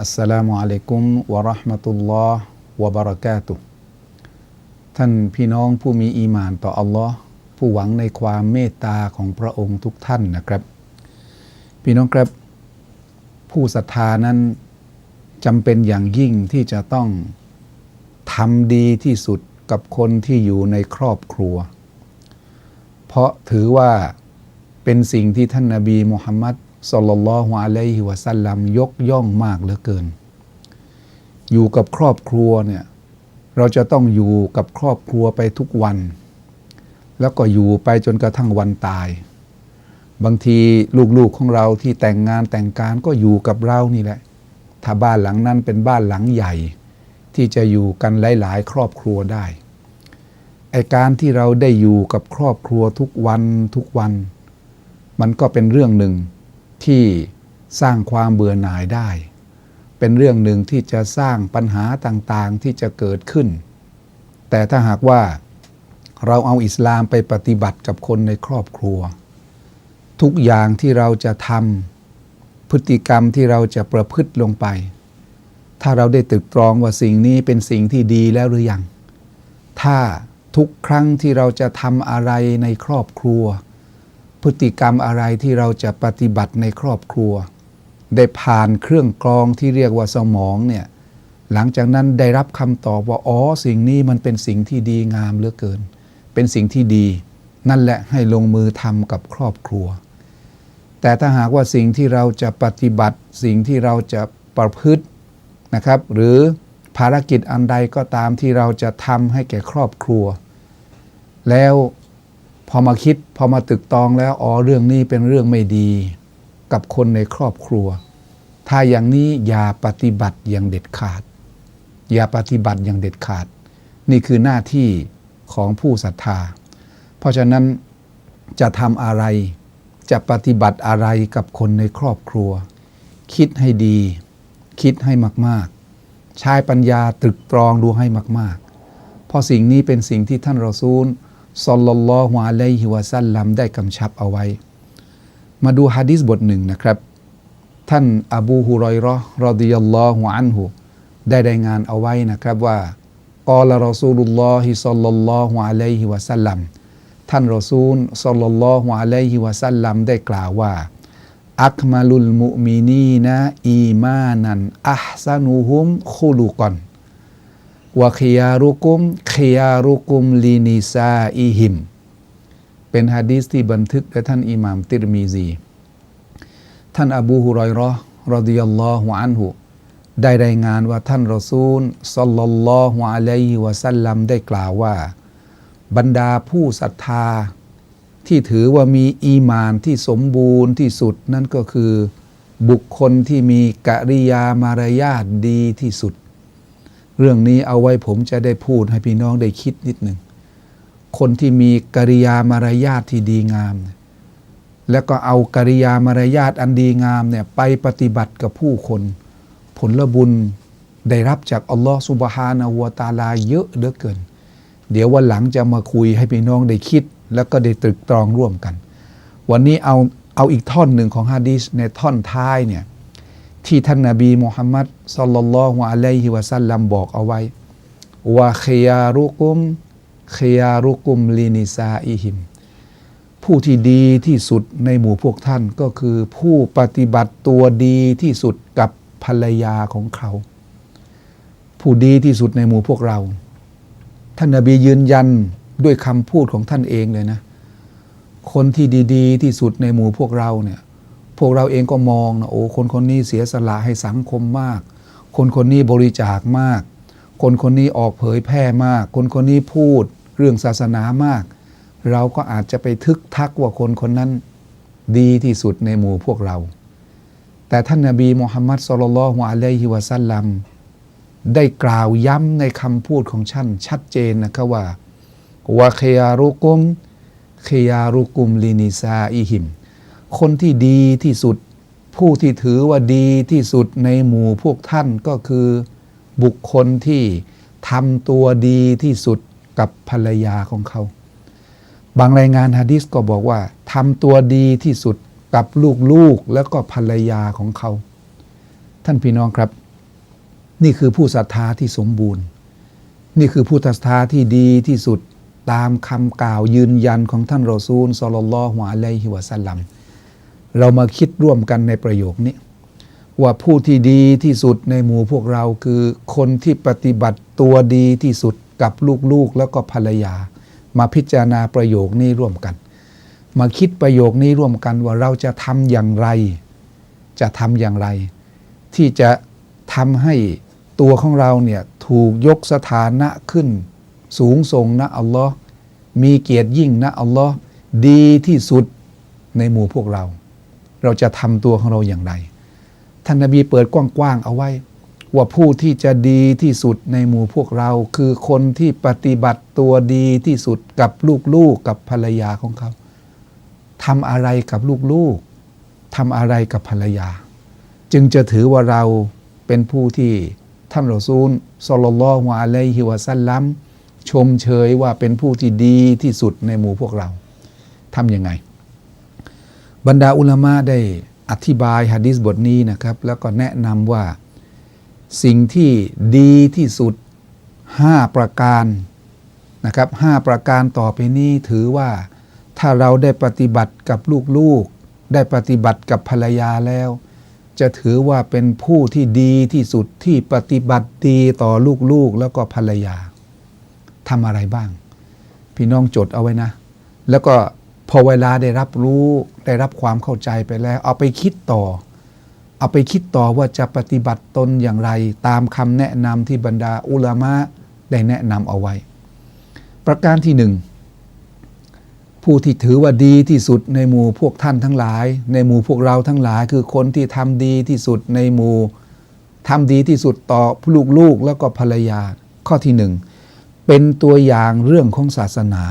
อัสสลามุอะลัยกุมวะราะห์มะตุลลอฮ์วะบะเราะกาตุท่านพี่น้องผู้มีอีหมานต่ออัลลอฮ์ผู้หวังในความเมตตาของพระองค์ทุกท่านนะครับ พี่น้องครับ ผู้ศรัทธานั้นจำเป็นอย่างยิ่งที่จะต้องทำดีที่สุดกับคนที่อยู่ในครอบครัว เพราะถือว่าเป็นสิ่งที่ท่านนาบีมุฮัมมัด สัลลัลลอฮุอะลัยฮิวะสัลลัมยกย่องมากเหลือเกิน อยู่กับครอบครัวเนี่ยเราจะต้องอยู่กับครอบครัวไปทุกวัน แล้วก็อยู่ไปจนกระทั่งวันตาย บางทีลูกๆของเราที่แต่งงานแต่งการก็อยู่กับเรานี่แหละ ถ้าบ้านหลังนั้นเป็นบ้านหลังใหญ่ ที่จะอยู่กันหลาย ๆ ครอบครัวได้ไอการที่เราได้อยู่กับครอบครัวทุกวันทุกวัน มันก็เป็นเรื่องหนึ่ง ที่สร้างความเบื่อหน่ายได้ เป็นเรื่องหนึ่งที่จะสร้างปัญหาต่างๆที่จะเกิดขึ้น แต่ถ้าหากว่าเราเอาอิสลามไปปฏิบัติกับคนในครอบครัว ทุกอย่างที่เราจะทำพฤติกรรมที่เราจะประพฤติลงไป ถ้าเราได้ตึกตรองว่าสิ่งนี้เป็นสิ่งที่ดีแล้วหรือยัง ถ้าทุกครั้งที่เราจะทำอะไรในครอบครัว พฤติกรรมอะไรที่เราจะปฏิบัติในครอบครัว ได้ผ่านเครื่องกรองที่เรียกว่าสมองเนี่ยหลังจากนั้นได้รับคำตอบว่าอ๋อสิ่งนี้มันเป็นสิ่งที่ดีงามเหลือเกิน เป็นสิ่งที่ดี นั่นแหละให้ลงมือทำกับครอบครัว แต่ถ้าหากว่าสิ่งที่เราจะปฏิบัติสิ่งที่เราจะประพฤตินะครับ หรือภารกิจอันใดก็ตามที่เราจะทำให้แก่ครอบครัว แล้ว พอมาคิดพอมาตึกตองแล้วอ๋อเรื่องนี้เป็นเรื่องไม่ดี กับคนในครอบครัว ถ้าอย่างนี้อย่าปฏิบัติอย่างเด็ดขาด อย่าปฏิบัติอย่างเด็ดขาด นี่คือหน้าที่ของผู้ศรัทธา เพราะฉะนั้นจะทำอะไร จะปฏิบัติอะไรกับคนในครอบครัว คิดให้ดี คิดให้มาก ๆ ใช้ปัญญาตรึกตรองดูให้มาก ๆ เพราะสิ่งนี้เป็นสิ่งที่ท่านรอซูล สัลลัลลอฮุอะลัยฮิวะสัลลัมได้กำชับเอาไว้ มาดูฮะดิษบทหนึ่งนะครับ ท่านอบูฮุรอยรอรอดิยัลลอฮุอันฮุได้รายงานเอาไว้นะครับว่ากอลรอซูลุลลอฮิสัลลัลลอฮุอะลัยฮิวะสัลลัมท่านรอซูลสัลลัลลอฮุอะลัยฮิวะสัลลัมได้กล่าวว่า อักมาลุลมุมินีนะอีมานันอัพซานุฮุมคุลุกอน วะคิยารุกุมคิยารุกุมลีนิซาอิหิม เป็นฮะดีษที่บันทึกโดยท่านอิหม่ามติรมีซี ท่านอบูฮุรอยรอรดิยัลลอฮุอันฮุได้รายงานว่าท่านรอซูลสัลลัลลอฮุอะลัยฮิวะสัลลัมได้กล่าวว่า บรรดาผู้ศรัทธา ที่ถือว่ามีอีมานที่สมบูรณ์ที่สุดนั่นก็คือ บุคคลที่มีกริยามารยาทดีที่สุด เรื่องนี้เอาไว้ผมจะได้พูดให้พี่น้องได้คิดนิดหนึ่ง คนที่มีกริยามารยาทที่ดีงาม แล้วก็เอากริยามารยาทอันดีงามเนี่ยไปปฏิบัติกับผู้คน ผลบุญได้รับจากอัลลอฮฺสุบฮานาหัวตาลาเยอะเหลือเกิน เดี๋ยววันหลังจะมาคุยให้พี่น้องได้คิด แล้วก็ได้ตรึกตรองร่วมกัน วันนี้เอาเอาอีกท่อนหนึ่งของฮะดีษในท่อนท้ายเนี่ย ที่ท่านนาบีมุฮัมมัดสัลลัลลอฮุอะลัยฮิวะสัลลัมบอกเอาไว้ว่าขยารุกุมขยารุกุมลินิซาอิหิม ผู้ที่ดีที่สุดในหมู่พวกท่านก็คือผู้ปฏิบัติตัวดีที่สุดกับภรรยาของเขา ผู้ดีที่สุดในหมู่พวกเรา ท่านนาบียืนยันด้วยคำพูดของท่านเองเลยนะ คนที่ดี ๆ ที่สุดในหมู่พวกเราเนี่ย พวกเราเองก็มองนะโอ้คนคนนี้เสียสละให้สังคมมาก คนคนนี้บริจาคมาก คนคนนี้ออกเผยแพร่มาก คนคนนี้พูดเรื่องศาสนามาก เราก็อาจจะไปทึกทักว่าคนคนนั้นดีที่สุดในหมู่พวกเรา แต่ท่านนาบีมุฮัมมัดสุลลัลฮวอะลัยฮิวะสัลลัมได้กล่าวย้ำในคำพูดของท่านชัดเจนนะครับว่าวะเคยารุกุมเคยารุกุมลินิซาอิหิม คนที่ดีที่สุด ผู้ที่ถือว่าดีที่สุดในหมู่พวกท่านก็คือบุคคลที่ทำตัวดีที่สุดกับภรรยาของเขา บางรายงานฮะดิษก็บอกว่าทำตัวดีที่สุดกับลูกๆแล้วก็ภรรยาของเขา ท่านพี่น้องครับ นี่คือผู้ศรัทธาที่สมบูรณ์ นี่คือผู้ศรัทธาที่ดีที่สุดตามคำกล่าวยืนยันของท่านรอซูลสลลัลฮุอะลัยฮิวะสัลลัม เรามาคิดร่วมกันในประโยคนี้ ว่าผู้ที่ดีที่สุดในหมู่พวกเราคือคนที่ปฏิบัติตัวดีที่สุดกับลูกๆแล้วก็ภรรยา มาพิจารณาประโยคนี้ร่วมกัน มาคิดประโยคนี้ร่วมกันว่าเราจะทำอย่างไร จะทำอย่างไร ที่จะทำให้ตัวของเราเนี่ยถูกยกสถานะขึ้น สูงส่งนะอัลลอฮ์มีเกียรติยิ่งนะอัลลอฮ์ดีที่สุดในหมู่พวกเรา เราจะทำตัวของเราอย่างไร ท่านนบีเปิดกว้างๆเอาไว้ ว่าผู้ที่จะดีที่สุดในหมู่พวกเรา คือคนที่ปฏิบัติตัวดีที่สุดกับลูกๆกับภรรยาของเขาทำอะไรกับลูกๆทำอะไรกับภรรยา จึงจะถือว่าเราเป็นผู้ที่ท่านรอซูลสลลลอฮุอะลัยฮิวะซัลลัมชมเชยว่าเป็นผู้ที่ดีที่สุดในหมู่พวกเราทำยังไง บรรดาอุลามะได้อธิบายฮะดิษบทนี้นะครับ แล้วก็แนะนำว่าสิ่งที่ดีที่สุด 5 ประการนะครับหประการต่อไปนี้ถือว่าถ้าเราได้ปฏิบัติกับลูกๆ ได้ปฏิบัติกับภรรยาแล้ว จะถือว่าเป็นผู้ที่ดีที่สุดที่ปฏิบัติดีต่อลูกๆ แล้วก็ภรรยาทำอะไรบ้าง พี่น้องจดเอาไว้นะ แล้วก็ พอเวลาได้รับรู้ได้รับความเข้าใจไปแล้ว เอาไปคิดต่อ เอาไปคิดต่อว่าจะปฏิบัติตนอย่างไร ตามคำแนะนำที่บรรดาอุลามะได้แนะนำเอาไว้ ประการที่หนึ่งผู้ที่ถือว่าดีที่สุดในหมู่พวกท่านทั้งหลาย ในหมู่พวกเราทั้งหลาย คือคนที่ทำดีที่สุดในหมู่ทำดีที่สุดต่อลูกๆแล้วก็ภรรยา ข้อที่หนึ่งเป็นตัวอย่างเรื่องของศาสนา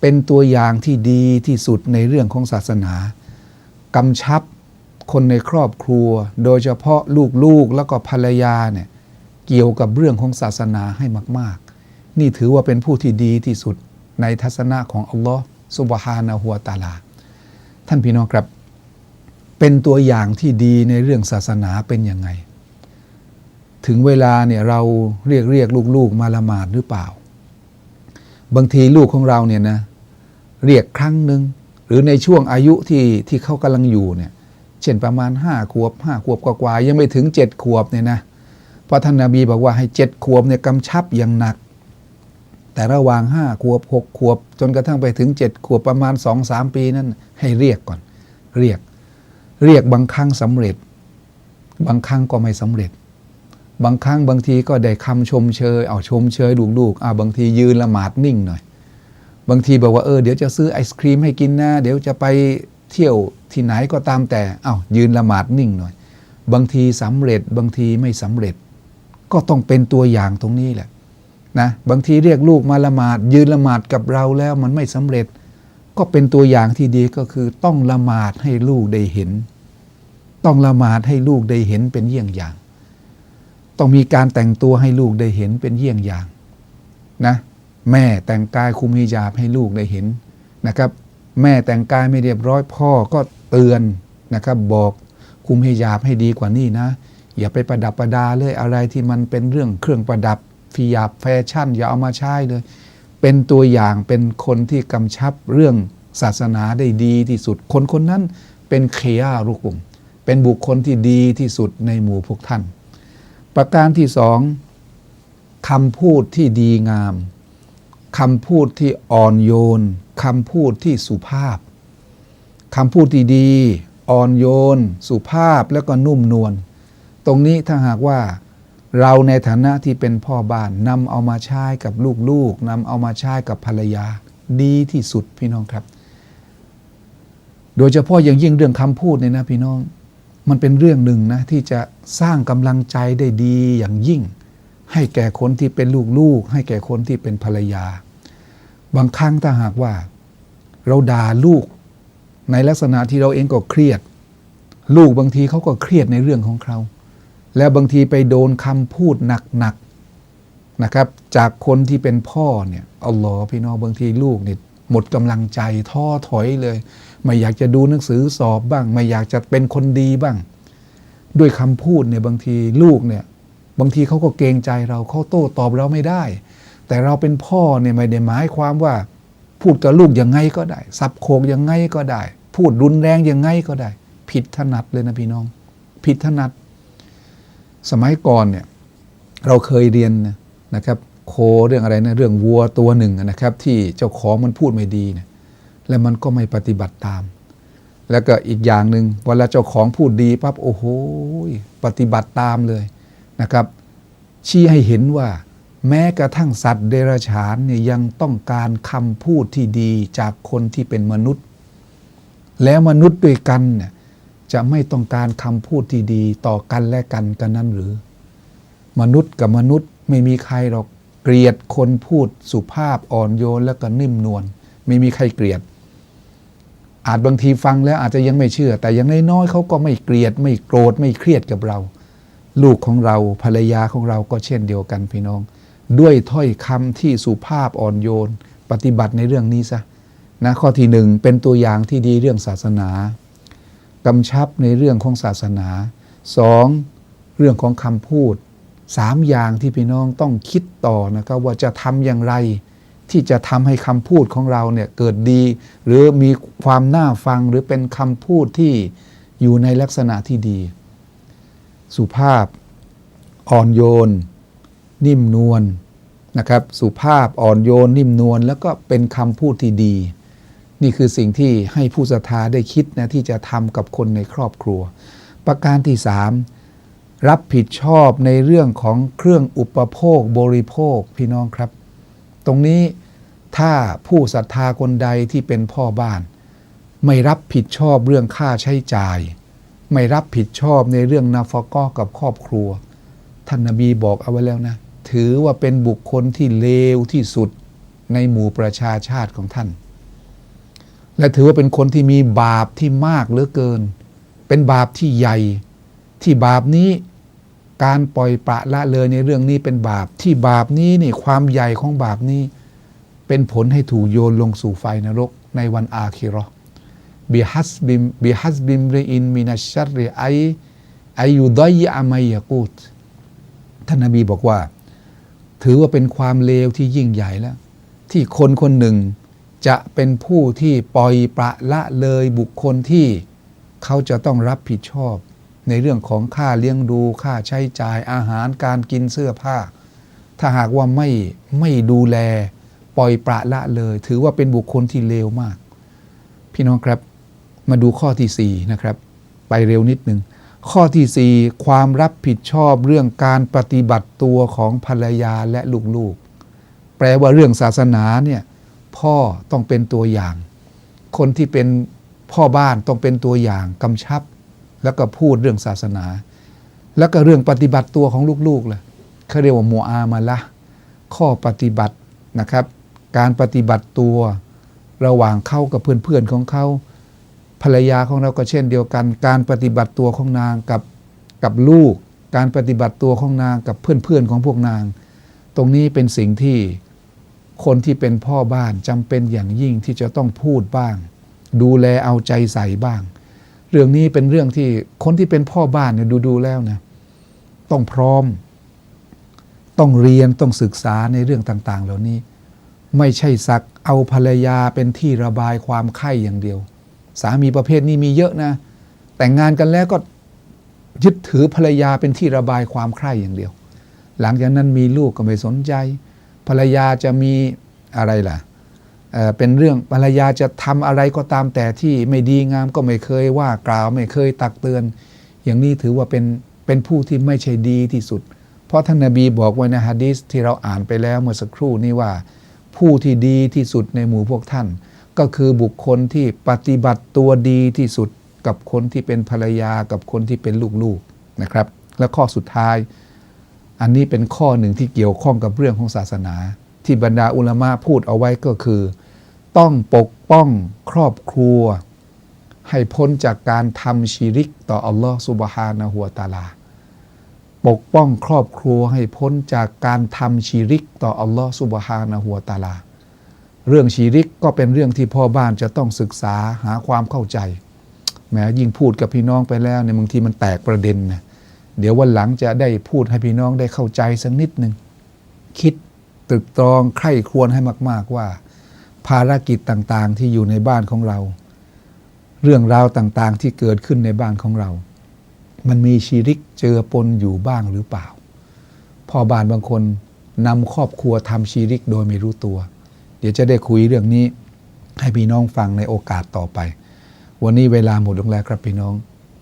เป็นตัวอย่างที่ดีที่สุดในเรื่องของศาสนากำชับคนในครอบครัว โดยเฉพาะลูกๆแล้วก็ภรรยาเนี่ยเกี่ยวกับเรื่องของศาสนาให้มาก ๆ นี่ถือว่าเป็นผู้ที่ดีที่สุดในทัศนะของอัลลอฮ์สุบฮานะฮัวตาลา ท่านพี่น้องครับ เป็นตัวอย่างที่ดีในเรื่องศาสนาเป็นยังไง ถึงเวลาเนี่ยเราเรียกเรียกลูกๆมาละหมาดหรือเปล่า บางทีลูกของเราเนี่ยนะ เรียกครั้งหนึ่งหรือในช่วงอายุที่ที่เขากำลังอยู่เนี่ยเช่นประมาณห้าขวบห้าขวบกว่าๆยังไม่ถึงเจ็ดขวบเนี่ยนะพระท่านนาบีบอกว่าให้เจ็ดขวบเนี่ยกำชับอย่างหนัก แต่ระหว่างห้าขวบหกขวบ จนกระทั่งไปถึงเจ็ดขวบประมาณสองสามปีนั้นให้เรียกก่อน เรียก เรียกบางครั้งสำเร็จ บางครั้งก็ไม่สำเร็จ บางครั้งบางทีก็ได้คำชมเชยเอาชมเชยลูกๆอ่าบางทียืนละหมาดนิ่งหน่อย บางทีบอกว่าเออเดี๋ยวจะซื้อไอศครีมให้กินนะ เดี๋ยวจะไปเที่ยวที่ไหนก็ตามแต่เอา้ายืนละหมาดนิ่งหน่อย บางทีสำเร็จบางทีไม่สำเร็จ ก็ต้องเป็นตัวอย่างตรงนี้แหละนะบางทีเรียกลูกมาละหมาด ยืนละหมาดกับเราแล้วมันไม่สำเร็จ ก็เป็นตัวอย่างที่ดีก็คือต้องละหมาดให้ลูกได้เห็น ต้องละหมาดให้ลูกได้เห็นเป็นเยี่ยงอย่าง ต้องมีการแต่งตัวให้ลูกได้เห็นเป็นเยี่ยงอย่างนะ แม่แต่งกายคุมฮิญาบให้ลูกได้เห็นนะครับ แม่แต่งกายไม่เรียบร้อยพ่อก็เตือนนะครับ บอกคุมฮิญาบให้ดีกว่านี้นะ อย่าไปประดับประดาเลยอะไรที่มันเป็นเรื่องเครื่องประดับฟิยาบแฟชั่น อย่าเอามาใช้เลย เป็นตัวอย่างเป็นคนที่กำชับเรื่องศาสนาได้ดีที่สุด คนคนนั้นเป็นเคยารุกุมเป็นบุคคลที่ดีที่สุดในหมู่พวกท่าน ประการที่สองคำพูดที่ดีงาม คำพูดที่อ่อนโยนคำพูดที่สุภาพคำพูดที่ดีอ่อนโยน สุภาพแล้วก็นุ่มนวลตรงนี้ถ้าหากว่าเราในฐานะที่เป็นพ่อบ้านนำเอามาใช้กับลูกๆนำเอามาใช้กับภรรยา ดีที่สุดพี่น้องครับ โดยเฉพาะอย่างยิ่งเรื่องคำพูดเนี่ยนะพี่น้อง มันเป็นเรื่องหนึ่งนะที่จะสร้างกำลังใจได้ดีอย่างยิ่ง ให้แก่คนที่เป็นลูกๆ ให้แก่คนที่เป็นภรรยา บางครั้งถ้าหากว่า เราด่าลูก ในลักษณะที่เราเองก็เครียด ลูกบางทีเขาก็เครียดในเรื่องของเขา แล้วบางทีไปโดนคำพูดหนักๆนะครับ จากคนที่เป็นพ่อเนี่ยอัลลอฮ์พี่น้องบางทีลูกเนี่ยหมดกำลังใจท้อถอยเลย ไม่อยากจะดูหนังสือสอบบ้าง ไม่อยากจะเป็นคนดีบ้าง ด้วยคำพูดเนี่ยบางทีลูกเนี่ย บางทีเขาก็เกรงใจเราเขาโต้ตอบเราไม่ได้ แต่เราเป็นพ่อเนี่ยไม่ได้หมายความว่า พูดกับลูกยังไงก็ได้ สับโคกยังไงก็ได้ พูดรุนแรงยังไงก็ได้ ผิดถนัดเลยนะพี่น้อง ผิดถนัด สมัยก่อนเนี่ยเราเคยเรียนนะนะครับ โคเรื่องอะไรนะเรื่องวัวตัวหนึ่งนะครับ ที่เจ้าของมันพูดไม่ดีเนี่ยแล้วมันก็ไม่ปฏิบัติตาม แล้วก็อีกอย่างหนึ่งเวลาเจ้าของพูดดีปั๊บโอ้โหปฏิบัติตามเลย นะครับ ชี้ให้เห็นว่าแม้กระทั่งสัตว์เดรัจฉานเนี่ยยังต้องการคำพูดที่ดีจากคนที่เป็นมนุษย์ แล้วมนุษย์ด้วยกันเนี่ยจะไม่ต้องการคำพูดที่ดีต่อกันและกันกันนั้นหรือ มนุษย์กับมนุษย์ไม่มีใครหรอกเกลียดคนพูดสุภาพอ่อนโยนแล้วก็นิ่มนวลไม่มีใครเกลียด อาจบางทีฟังแล้วอาจจะยังไม่เชื่อ แต่อยังน้อยๆเขาก็ไม่เกลียดไม่โกรธไม่เครียดกับเรา ลูกของเราภรรยาของเราก็เช่นเดียวกันพี่น้อง ด้วยถ้อยคำที่สุภาพอ่อนโยน ปฏิบัติในเรื่องนี้ซะนะข้อที่หนึ่งเป็นตัวอย่างที่ดีเรื่องศาสนากำชับในเรื่องของศาสนาสองเรื่องของคำพูดสามอย่างที่พี่น้องต้องคิดต่อนะครับว่าจะทำอย่างไร ที่จะทำให้คำพูดของเราเนี่ยเกิดดี หรือมีความน่าฟังหรือเป็นคำพูดที่อยู่ในลักษณะที่ดี สุภาพ อ่อนโยน นิ่มนวลนะครับ สุภาพอ่อนโยน นิ่มนวลแล้วก็เป็นคำพูดที่ดี นี่คือสิ่งที่ให้ผู้ศรัทธาได้คิดนะที่จะทำกับคนในครอบครัว ประการที่สามรับผิดชอบในเรื่องของเครื่องอุปโภคบริโภคพี่น้องครับ ตรงนี้ถ้าผู้ศรัทธาคนใดที่เป็นพ่อบ้าน ไม่รับผิดชอบเรื่องค่าใช้จ่าย ไม่รับผิดชอบในเรื่องนาฟกอกับครอบครัว ท่านนบีบอกเอาไว้แล้วนะ ถือว่าเป็นบุคคลที่เลวที่สุดในหมู่ประชาชาติของท่าน และถือว่าเป็นคนที่มีบาปที่มากเหลือเกิน เป็นบาปที่ใหญ่ ที่บาปนี้การปล่อยปละละเลยในเรื่องนี้เป็นบาปที่บาปนี้นี่ความใหญ่ของบาปนี้ เป็นผลให้ถูกโยนลงสู่ไฟนรกในวันอาคิร์ บิฮัสบิมบิฮัสบิมเรอินมินัชชัรริไออยุดอยอามัยยกูตท่านนบีบอกว่า ถือว่าเป็นความเลวที่ยิ่งใหญ่แล้ว ที่คนคนหนึ่งจะเป็นผู้ที่ปล่อยปละละเลยบุคคลที่เขาจะต้องรับผิดชอบ ในเรื่องของค่าเลี้ยงดูค่าใช้จ่ายอาหารการกินเสื้อผ้า ถ้าหากว่าไม่ไม่ดูแล ปล่อยปละละเลย ถือว่าเป็นบุคคลที่เลวมาก พี่น้องครับ มาดูข้อที่4นะครับ ไปเร็วนิดหนึ่งข้อที่ 4 ความรับผิดชอบเรื่องการปฏิบัติตัวของภรรยาและลูกๆ แปลว่าเรื่องศาสนาเนี่ยพ่อต้องเป็นตัวอย่าง คนที่เป็นพ่อบ้านต้องเป็นตัวอย่างกำชับ แล้วก็พูดเรื่องศาสนา แล้วก็เรื่องปฏิบัติตัวของลูกๆเลยเขาเรียกว่าโมอามาละข้อปฏิบัตินะครับ การปฏิบัติตัวระหว่างเขากับเพื่อนๆของเขา ภรรยาของเราก็เช่นเดียวกัน การปฏิบัติตัวของนางกับกับลูก การปฏิบัติตัวของนางกับเพื่อนๆของพวกนาง ตรงนี้เป็นสิ่งที่คนที่เป็นพ่อบ้านจำเป็นอย่างยิ่งที่จะต้องพูดบ้าง ดูแลเอาใจใส่บ้าง เรื่องนี้เป็นเรื่องที่คนที่เป็นพ่อบ้านเนี่ยดูดูๆแล้วนะต้องพร้อม ต้องเรียนต้องศึกษาในเรื่องต่าง ๆ เหล่านี้ ไม่ใช่สักเอาภรรยาเป็นที่ระบายความไข้อย่างเดียว สามีประเภทนี้มีเยอะนะ แต่งงานกันแล้วก็ยึดถือภรรยาเป็นที่ระบายความใคร่อย่างเดียว หลังจากนั้นมีลูกก็ไม่สนใจ ภรรยาจะมีอะไรล่ะเเป็นเรื่องภรรยาจะทำอะไรก็ตามแต่ที่ไม่ดีงามก็ไม่เคยว่ากล่าวไม่เคยตักเตือน อย่างนี้ถือว่าเป็นเป็นผู้ที่ไม่ใช่ดีที่สุด เพราะท่านนบีบอกไว้ในฮะดีษที่เราอ่านไปแล้วเมื่อสักครู่นี้ว่า ผู้ที่ดีที่สุดในหมู่พวกท่าน ก็คือบุคคลที่ปฏิบัติตัวดีที่สุดกับคนที่เป็นภรรยากับคนที่เป็นลูกๆนะครับ และข้อสุดท้าย อันนี้เป็นข้อหนึ่งที่เกี่ยวข้องกับเรื่องของศาสนา ที่บรรดาอุลามะพูดเอาไว้ก็คือ ต้องปกป้องครอบครัว ให้พ้นจากการทำชีริกต่ออัลลอฮ์สุบฮานะฮัวตาลา ปกป้องครอบครัวให้พ้นจากการทำชีริกต่ออัลลอฮ์สุบฮานะฮัวตาลา เรื่องชีริกก็เป็นเรื่องที่พ่อบ้านจะต้องศึกษาหาความเข้าใจแม้ยิ่งพูดกับพี่น้องไปแล้วเนี่ยบางทีมันแตกประเด็นนะเดี๋ยววันหลังจะได้พูดให้พี่น้องได้เข้าใจสักนิดหนึ่งคิดตรึกตรองใคร่ครวญให้มาก ๆว่า ภารกิจต่างๆที่อยู่ในบ้านของเรา เรื่องราวต่างๆที่เกิดขึ้นในบ้านของเรา มันมีชีริกเจอปนอยู่บ้างหรือเปล่าพ่อบ้านบางคนนำครอบครัวทำชีริกโดยไม่รู้ตัว เดี๋ยวจะได้คุยเรื่องนี้ให้พี่น้องฟังในโอกาสต่อไป วันนี้เวลาหมดลงแล้วครับพี่น้อง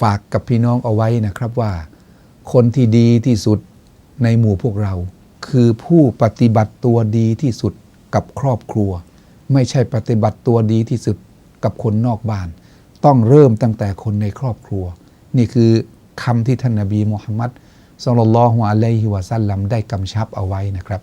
ฝากกับพี่น้องเอาไว้นะครับว่า คนที่ดีที่สุดในหมู่พวกเรา คือผู้ปฏิบัติตัวดีที่สุดกับครอบครัว ไม่ใช่ปฏิบัติตัวดีที่สุดกับคนนอกบ้าน ต้องเริ่มตั้งแต่คนในครอบครัว นี่คือคำที่ท่านนบีมุฮัมมัดสุลลัลลอฮุอะลัยฮิวะซัลลัมได้กำชับเอาไว้นะครับ